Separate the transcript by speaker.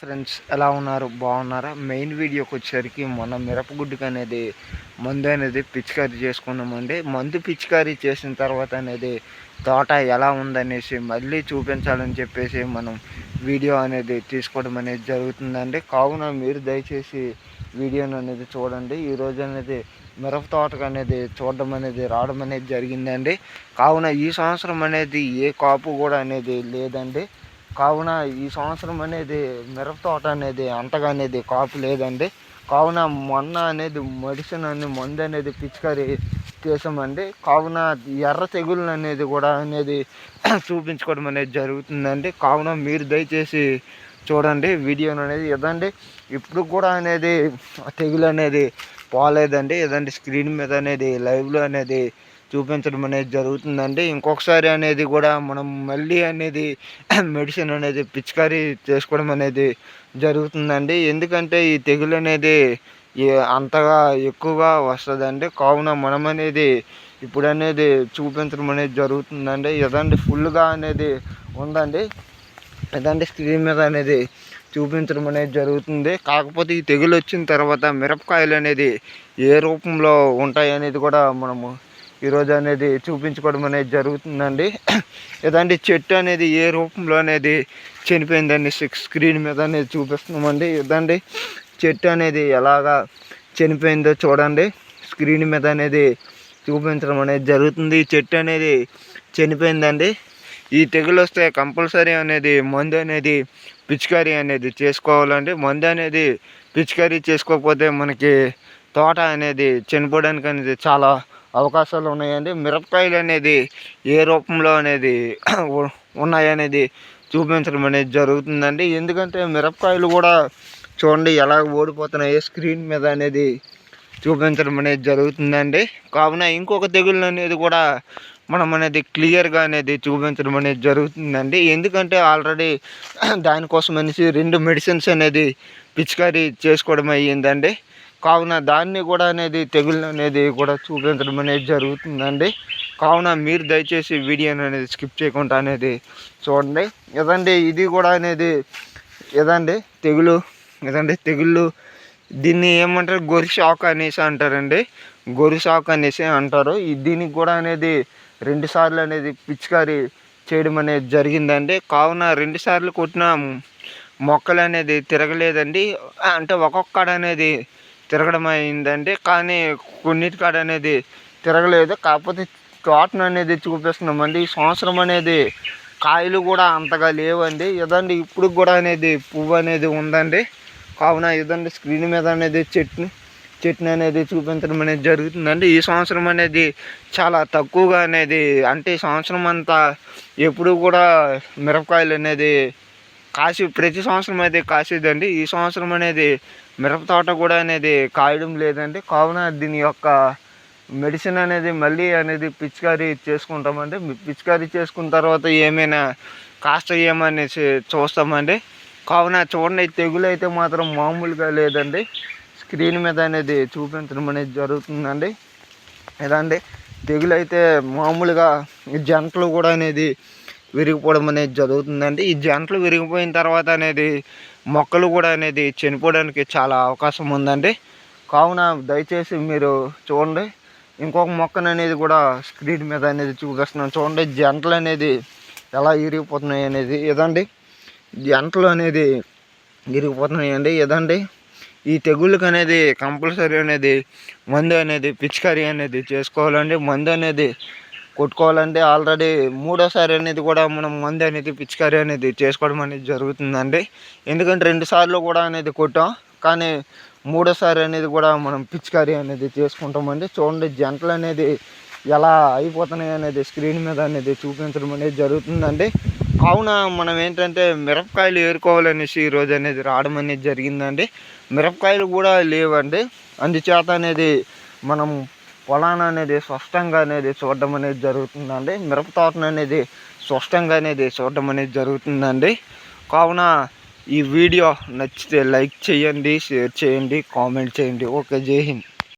Speaker 1: Friends ఎలా ఉన్నారు? బాగున్నారా? మెయిన్ వీడియోకి వచ్చేసరికి మొన్న మిరపగుడ్డుకి అనేది మందు అనేది పిచికారీ చేసుకున్నామండి. మందు పిచికారీ చేసిన తర్వాత అనేది తోట ఎలా ఉందనేసి మళ్ళీ చూపించాలని చెప్పేసి మనం వీడియో అనేది తీసుకోవడం అనేది జరుగుతుందండి. కావున మీరు దయచేసి వీడియోని అనేది చూడండి. ఈరోజు అనేది మిరప తోటకు అనేది చూడడం అనేది రావడం అనేది జరిగిందండి. కావున ఈ సంవత్సరం అనేది ఏ కాపు కూడా అనేది లేదండి. కావున ఈ సంవత్సరం అనేది మిరప తోట అనేది అంతగా అనేది కాపు లేదండి. కావున మొన్న అనేది మెడిసిన్ అని మందు అనేది పిచికారీ చేసామండి కావున ఎర్ర తెగుళ్ళు అనేది కూడా అనేది చూపించుకోవడం అనేది జరుగుతుందండి. కావున మీరు దయచేసి చూడండి వీడియో అనేది ఇదండి. ఇప్పుడు కూడా అనేది తెగులు అనేది పోలేదండి. ఏదంటే స్క్రీన్ మీద అనేది లైవ్లో అనేది చూపించడం అనేది జరుగుతుందండి. ఇంకొకసారి అనేది కూడా మనం మళ్ళీ అనేది మెడిసిన్ అనేది పిచికారీ చేసుకోవడం అనేది జరుగుతుందండి. ఎందుకంటే ఈ తెగులు అనేది అంతగా ఎక్కువగా వస్తుందండి. కావున మనం అనేది ఇప్పుడు అనేది చూపించడం అనేది జరుగుతుందండి. ఇదండి ఫుల్గా అనేది ఉందండి. ఇదండి స్క్రీన్ మీద అనేది చూపించడం అనేది జరుగుతుంది. కాకపోతే ఈ తెగులు వచ్చిన తర్వాత మిరపకాయలు అనేది ఏ రూపంలో ఉంటాయి అనేది కూడా మనము ఈరోజు అనేది చూపించుకోవడం అనేది జరుగుతుందండి. ఏదండి చెట్టు అనేది ఏ రూపంలో అనేది చనిపోయిందండి స్క్రీన్ మీద అనేది చూపిస్తున్నామండి. ఇదండి చెట్టు అనేది ఎలాగా చనిపోయిందో చూడండి. స్క్రీన్ మీద అనేది చూపించడం అనేది జరుగుతుంది. ఈ చెట్టు అనేది చనిపోయిందండి. ఈ తెగులు వస్తే కంపల్సరీ అనేది మందు అనేది పిచికారీ అనేది చేసుకోవాలండి. మందు అనేది పిచికారీ చేసుకోకపోతే మనకి తోట అనేది చనిపోవడానికి అనేది చాలా అవకాశాలు ఉన్నాయండి. మిరపకాయలు అనేది ఏ రూపంలో అనేది ఉన్నాయనేది చూపించడం అనేది జరుగుతుందండి. ఎందుకంటే మిరపకాయలు కూడా చూడండి ఎలా ఓడిపోతున్నాయి స్క్రీన్ మీద అనేది చూపించడం అనేది జరుగుతుందండి. కావున ఇంకొక తెగుళ్ళు అనేది కూడా మనం అనేది క్లియర్గా అనేది చూపించడం అనేది జరుగుతుందండి. ఎందుకంటే ఆల్రెడీ దానికోసం అనేసి రెండు మెడిసిన్స్ అనేది పిచికారీ చేసుకోవడం అయ్యిందండి. కావున దాన్ని కూడా అనేది తెగులు అనేది కూడా చూపించడం అనేది జరుగుతుందండి. కావున మీరు దయచేసి వీడియోని అనేది స్కిప్ చేయకుండా అనేది చూడండి. ఏదండి ఇది కూడా అనేది ఏదండి తెగులు? ఏదండి తెగుళ్ళు దీన్ని ఏమంటారు? గొరి షాక్ అనేసి అంటారండి. గొరి షాక్ అనేసి అంటారు. దీనికి కూడా అనేది రెండు సార్లు అనేది పిచికారి చేయడం అనేది జరిగిందండి. కావున రెండు సార్లు కొట్టిన మొక్కలు అనేది తిరగలేదండి. అంటే ఒక్కొక్కడ అనేది తిరగడం అయిందండి కానీ కొన్నిటి కాడ అనేది తిరగలేదు. కాకపోతే తోటను అనేది చూపిస్తున్నామండి ఈ సంవత్సరం అనేది కాయలు కూడా అంతగా లేవండి. ఇదండి ఇప్పుడు కూడా అనేది పువ్వు అనేది ఉందండి. కావున ఇదండి స్క్రీన్ మీద అనేది చెట్ని చెట్ని అనేది చూపించడం అనేది జరుగుతుందండి. ఈ సంవత్సరం అనేది చాలా తక్కువగా అనేది అంటే ఈ సంవత్సరం అంతా ఎప్పుడు కూడా మిరపకాయలు అనేది కాసి ప్రతి సంవత్సరం అయితే కాసేదండి. ఈ సంవత్సరం అనేది మిరప తోట కూడా అనేది కాయడం లేదండి. కావున దీని యొక్క మెడిసిన్ అనేది మళ్ళీ అనేది పిచికారీ చేసుకుంటామండి. పిచికారీ చేసుకున్న తర్వాత ఏమైనా కాస్ట్ ఏమనేసి చూస్తామండి. కావున చూడండి తెగులు అయితే మాత్రం మామూలుగా లేదండి. స్క్రీన్ మీద అనేది చూపించడం అనేది జరుగుతుందండి. ఏదండి తెగులు అయితే మామూలుగా జంటలు కూడా అనేది విరిగిపోవడం అనేది జరుగుతుందండి. ఈ జంటలు విరిగిపోయిన తర్వాత అనేది మొక్కలు కూడా అనేది చనిపోవడానికి చాలా అవకాశం ఉందండి. కావున దయచేసి మీరు చూడండి. ఇంకొక మొక్కను అనేది కూడా స్క్రీన్ మీద అనేది చూపిస్తున్నాను. చూడండి జంటలు అనేది ఎలా ఇరిగిపోతున్నాయి అనేది. ఇదండి జంటలు అనేది ఇరిగిపోతున్నాయండి ఇదండి ఈ తెగుళ్ళకి అనేది కంపల్సరీ అనేది మందు అనేది పిచికారీ అనేది చేసుకోవాలండి. మందు అనేది కొట్టుకోవాలంటే ఆల్రెడీ మూడోసారి అనేది కూడా మనం మందు అనేది పిచికారీ అనేది చేసుకోవడం అనేది జరుగుతుందండి. ఎందుకంటే రెండు సార్లు కూడా అనేది కొట్టాం. కానీ మూడోసారి అనేది కూడా మనం పిచికారీ అనేది చేసుకుంటామండి. చూడండి జంటలు అనేది ఎలా అయిపోతున్నాయి అనేది స్క్రీన్ మీద అనేది చూపించడం అనేది జరుగుతుందండి. కావున మనం ఏంటంటే మిరపకాయలు ఏరుకోవాలనేసి ఈరోజు అనేది రావడం అనేది జరిగిందండి. మిరపకాయలు కూడా లేవండి. అందుచేత అనేది మనం పొలాన్ని అనేది స్పష్టంగా అనేది చూడడం అనేది జరుగుతుందండి. మిరప తోటను అనేది స్పష్టంగా అనేది చూడడం అనేది జరుగుతుందండి. కావున ఈ వీడియో నచ్చితే లైక్ చేయండి షేర్ చేయండి కామెంట్ చేయండి. ఓకే జై హింద్.